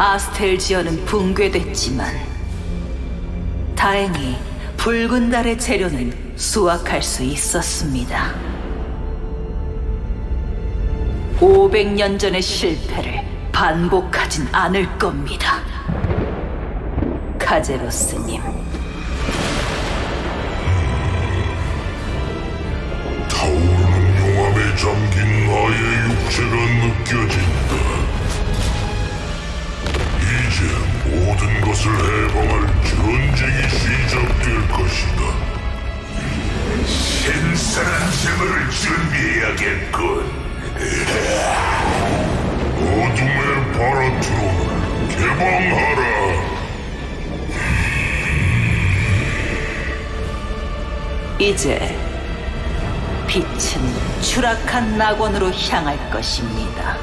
아스텔지어는 붕괴됐지만 다행히 붉은 달의 재료는 수확할 수 있었습니다. 500년 전의 실패를 반복하진 않을 겁니다. 카제로스님. 것을 해방할 전쟁이 시작될 것이다. 신선한 재물을 준비해야겠군. 어둠의 바라트론을 개방하라. 이제 빛은 추락한 낙원으로 향할 것입니다.